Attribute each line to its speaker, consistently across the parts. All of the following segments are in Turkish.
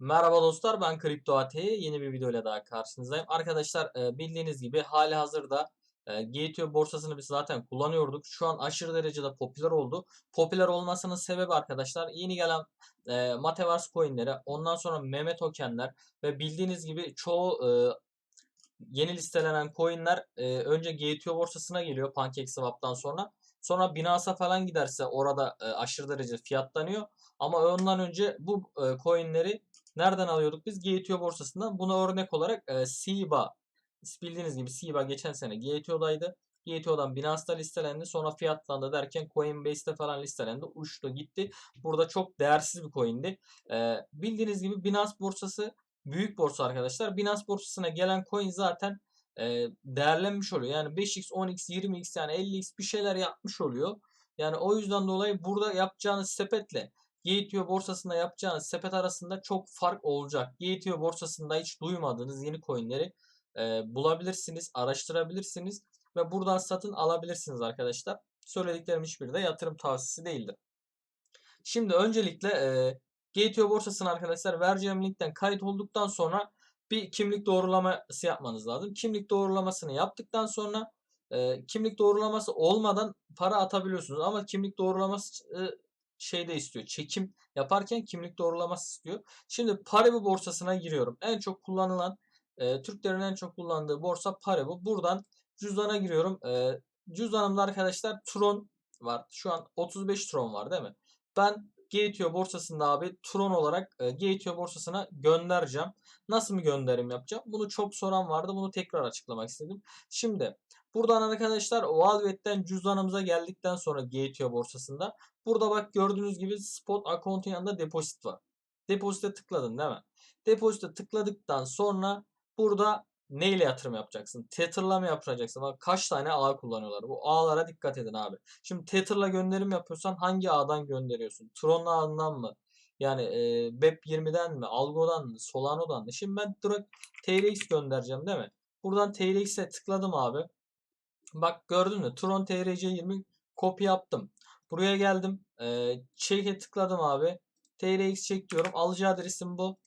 Speaker 1: Merhaba dostlar ben Kripto AT yeni bir videoyla daha karşınızdayım. Arkadaşlar e, bildiğiniz gibi hali hazırda e, GTO borsasını biz zaten kullanıyorduk. Şu an aşırı derecede popüler oldu. Popüler olmasının sebebi arkadaşlar yeni gelen e, Metaverse coinleri ondan sonra meme tokenler ve bildiğiniz gibi çoğu e, yeni listelenen coinler e, önce GTO borsasına geliyor PancakeSwap'tan sonra. Sonra Binance'a falan giderse orada e, aşırı derece fiyatlanıyor. Ama ondan önce bu e, coinleri Nereden alıyorduk biz? GTO borsasından. Buna örnek olarak e, SIBA bildiğiniz gibi SIBA geçen sene GTO'daydı. GTO'dan Binance'da listelendi. Sonra fiyatlandı derken Coinbase'de falan listelendi. Uçtu gitti. Burada çok değersiz bir coin'di. E, bildiğiniz gibi Binance borsası büyük borsa arkadaşlar. Binance borsasına gelen coin zaten e, değerlenmiş oluyor. Yani 5x, 10x, 20x yani 50x bir şeyler yapmış oluyor. Yani o yüzden dolayı burada yapacağınız sepetle GTO borsasında yapacağınız sepet arasında çok fark olacak. GTO borsasında hiç duymadığınız yeni coinleri e, bulabilirsiniz, araştırabilirsiniz ve buradan satın alabilirsiniz arkadaşlar. Söylediklerim hiçbiri de yatırım tavsiyesi değildir. Şimdi öncelikle e, GTO borsasına arkadaşlar vereceğim linkten kayıt olduktan sonra bir kimlik doğrulaması yapmanız lazım. Kimlik doğrulamasını yaptıktan sonra e, kimlik doğrulaması olmadan para atabiliyorsunuz. Ama kimlik doğrulaması şeyde istiyor. Çekim yaparken kimlik doğrulaması istiyor. Şimdi Paribu borsasına giriyorum. En çok kullanılan e, Türklerin en çok kullandığı borsa Paribu. Buradan cüzdana giriyorum. E, cüzdanımda arkadaşlar Tron var. Şu an 35 Tron var değil mi? Ben GTO borsasında abi Tron olarak e, borsasına göndereceğim. Nasıl bir gönderim yapacağım? Bunu çok soran vardı. Bunu tekrar açıklamak istedim. Şimdi buradan arkadaşlar Wallet'ten cüzdanımıza geldikten sonra GTO borsasında burada bak gördüğünüz gibi spot account'un yanında deposit var. Depozite tıkladın değil mi? Depozite tıkladıktan sonra burada neyle yatırım yapacaksın? Tether'la mı yapacaksın? Bak kaç tane ağ kullanıyorlar. Bu ağlara dikkat edin abi. Şimdi Tether'la gönderim yapıyorsan hangi ağdan gönderiyorsun? Tron ağından mı? Yani e, BEP20'den mi? Algo'dan mı? Solano'dan mı? Şimdi ben direkt TRX göndereceğim değil mi? Buradan TRX'e tıkladım abi. Bak gördün mü? Tron TRC20 kopya yaptım. Buraya geldim. E, tıkladım abi. TRX çek diyorum. Alıcı adresim bu.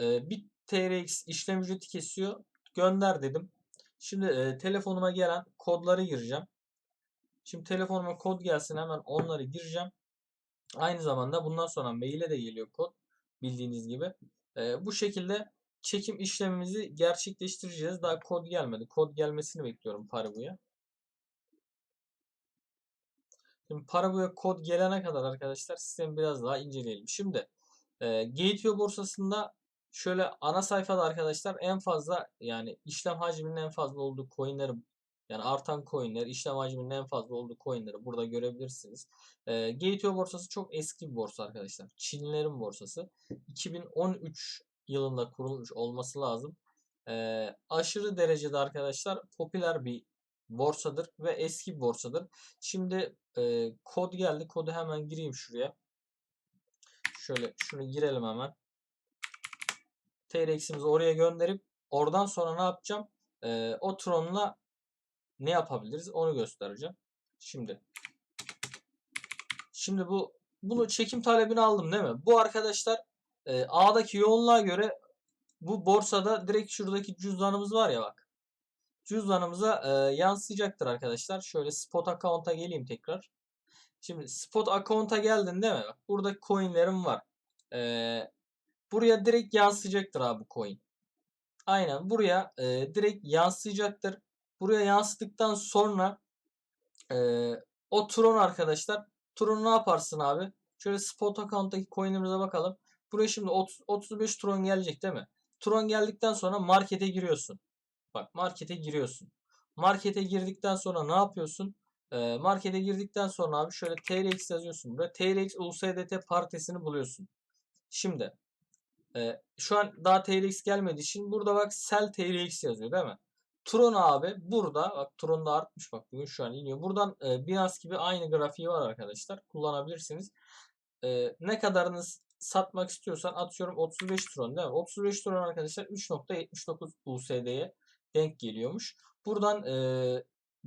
Speaker 1: E, bir TRX işlem ücreti kesiyor. Gönder dedim. Şimdi e, telefonuma gelen kodları gireceğim. Şimdi telefonuma kod gelsin hemen onları gireceğim. Aynı zamanda bundan sonra maile de geliyor kod. Bildiğiniz gibi. E, bu şekilde çekim işlemimizi gerçekleştireceğiz. Daha kod gelmedi. Kod gelmesini bekliyorum Paribu'ya. Şimdi Paribu'ya kod gelene kadar arkadaşlar sistemi biraz daha inceleyelim. Şimdi e, Gateway borsasında şöyle ana sayfada arkadaşlar en fazla yani işlem hacminin en fazla olduğu coinleri yani artan coinler, işlem hacminin en fazla olduğu coinleri burada görebilirsiniz. E, Gateway borsası çok eski bir borsa arkadaşlar. Çinlilerin borsası. 2013 yılında kurulmuş olması lazım. E, aşırı derecede arkadaşlar popüler bir borsadır ve eski bir borsadır. Şimdi e, kod geldi. Kodu hemen gireyim şuraya. Şöyle şunu girelim hemen. TRX'imizi oraya gönderip oradan sonra ne yapacağım? E, o Tron'la ne yapabiliriz onu göstereceğim. Şimdi Şimdi bu bunu çekim talebini aldım değil mi? Bu arkadaşlar e, A'daki yoğunluğa göre bu borsada direkt şuradaki cüzdanımız var ya bak. Cüzdanımıza e, yansıyacaktır arkadaşlar. Şöyle spot account'a geleyim tekrar. Şimdi spot account'a geldin değil mi? Bak burada coinlerim var. E, buraya direkt yansıyacaktır abi coin. Aynen buraya e, direkt yansıyacaktır. Buraya yansıdıktan sonra e, o Tron arkadaşlar. Tron ne yaparsın abi? Şöyle spot account'taki coin'imize bakalım. Buraya şimdi 30, 35 Tron gelecek değil mi? Tron geldikten sonra markete giriyorsun. Bak markete giriyorsun. Markete girdikten sonra ne yapıyorsun? Ee, markete girdikten sonra abi şöyle TRX yazıyorsun. Buraya TRX USDT partisini buluyorsun. Şimdi e, şu an daha TRX gelmediği için burada bak sell TRX yazıyor değil mi? Tron abi burada bak Tron da artmış bak bugün şu an iniyor. Buradan e, Binance gibi aynı grafiği var arkadaşlar. Kullanabilirsiniz. E, ne kadarınız satmak istiyorsan atıyorum 35 Tron değil mi? 35 Tron arkadaşlar 3.79 USD'ye denk geliyormuş. Buradan e,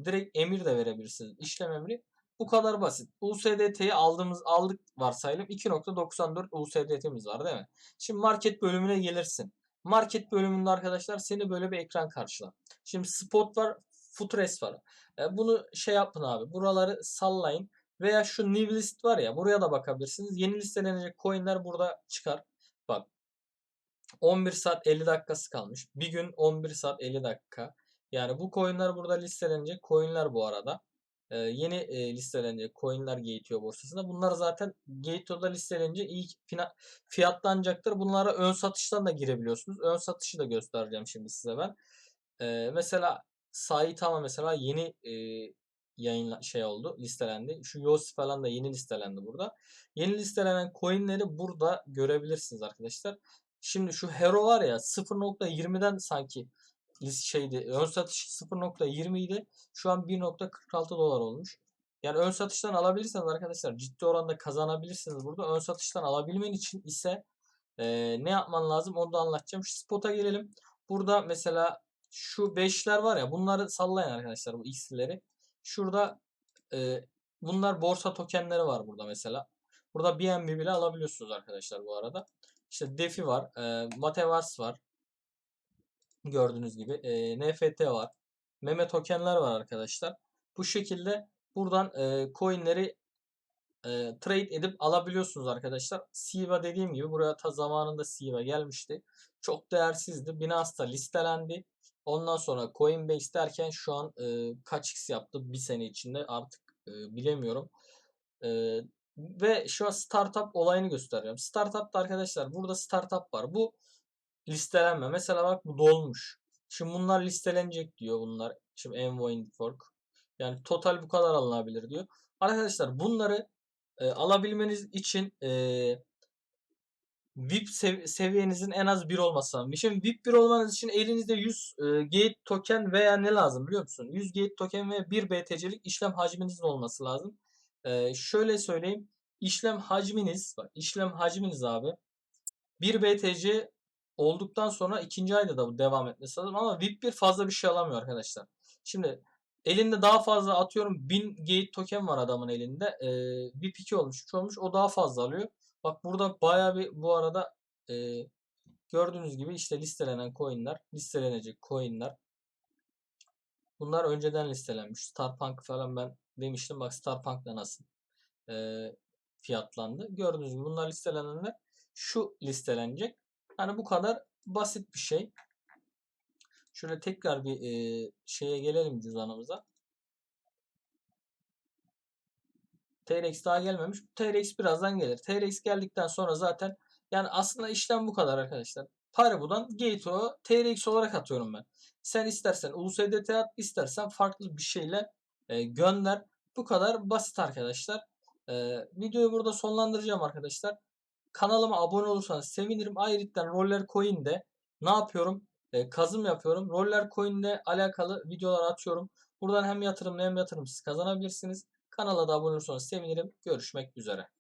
Speaker 1: direkt emir de verebilirsiniz. İşlem emri. Bu kadar basit. USDT'yi aldığımız aldık varsayalım 2.94 USDT'miz var değil mi? Şimdi market bölümüne gelirsin. Market bölümünde arkadaşlar seni böyle bir ekran karşılar. Şimdi spot var, footrest var. E, bunu şey yapın abi. Buraları sallayın. Veya şu new list var ya buraya da bakabilirsiniz. Yeni listelenecek coinler burada çıkar. Bak 11 saat 50 dakikası kalmış. Bir gün 11 saat 50 dakika. Yani bu coinler burada listelenecek coinler bu arada. Ee, yeni e, listelenecek coinler Gateo borsasında. Bunlar zaten Gateo'da listelenecek fina- fiyatlanacaktır. Bunlara ön satıştan da girebiliyorsunuz. Ön satışı da göstereceğim şimdi size ben. Ee, mesela Saitama mesela yeni e, yayınla şey oldu, listelendi. Şu Yosi falan da yeni listelendi burada. Yeni listelenen coinleri burada görebilirsiniz arkadaşlar. Şimdi şu Hero var ya 0.20'den sanki şeydi. Ön satış 0.20 idi. Şu an 1.46 dolar olmuş. Yani ön satıştan alabilirseniz arkadaşlar ciddi oranda kazanabilirsiniz burada. Ön satıştan alabilmen için ise e, ne yapman lazım onu da anlatacağım. Şu spot'a gelelim. Burada mesela şu 5'ler var ya bunları sallayın arkadaşlar bu x'leri. Şurada e, bunlar borsa tokenleri var burada mesela. Burada BNB bile alabiliyorsunuz arkadaşlar bu arada. İşte DeFi var. E, Metaverse var. Gördüğünüz gibi. E, NFT var. Meme tokenler var arkadaşlar. Bu şekilde buradan e, coinleri e, trade edip alabiliyorsunuz arkadaşlar. SIVA dediğim gibi buraya ta zamanında SIVA gelmişti. Çok değersizdi. Binance'da listelendi. Ondan sonra Coinbase derken şu an e, kaç x yaptı bir sene içinde artık e, bilemiyorum. E, ve şu an startup olayını gösteriyorum. Startup'ta arkadaşlar burada startup var. Bu listelenme. Mesela bak bu dolmuş. Şimdi bunlar listelenecek diyor bunlar. Şimdi Envoy Fork. Yani total bu kadar alınabilir diyor. Arkadaşlar bunları e, alabilmeniz için e, VIP sev- seviyenizin en az 1 olması lazım. Şimdi VIP 1 olmanız için elinizde 100 e, gate token veya ne lazım biliyor musun? 100 gate token ve 1 BTC'lik işlem hacminizin olması lazım. E, şöyle söyleyeyim. İşlem hacminiz, bak işlem hacminiz abi 1 BTC olduktan sonra ikinci ayda da bu devam etmesi lazım ama VIP 1 fazla bir şey alamıyor arkadaşlar. Şimdi elinde daha fazla atıyorum 1000 gate token var adamın elinde. E, VIP 2 olmuş, 3 olmuş o daha fazla alıyor. Bak burada baya bir bu arada e, gördüğünüz gibi işte listelenen coinler, listelenecek coinler. Bunlar önceden listelenmiş. Starpunk falan ben demiştim. Bak Starpunk da nasıl e, fiyatlandı. Gördüğünüz gibi bunlar listelenenler şu listelenecek. Hani bu kadar basit bir şey. Şöyle tekrar bir e, şeye gelelim cüzdanımıza. TRX daha gelmemiş. TRX birazdan gelir. TRX geldikten sonra zaten yani aslında işlem bu kadar arkadaşlar. Paribu'dan Gateo TRX olarak atıyorum ben. Sen istersen USDT at, istersen farklı bir şeyle e, gönder. Bu kadar basit arkadaşlar. E, videoyu burada sonlandıracağım arkadaşlar. Kanalıma abone olursanız sevinirim. Ayrıca Roller Coin'de ne yapıyorum? E, kazım yapıyorum. Roller Coin'le alakalı videolar atıyorum. Buradan hem yatırımlı hem yatırımsız kazanabilirsiniz. Kanala da abone olursanız sevinirim. Görüşmek üzere.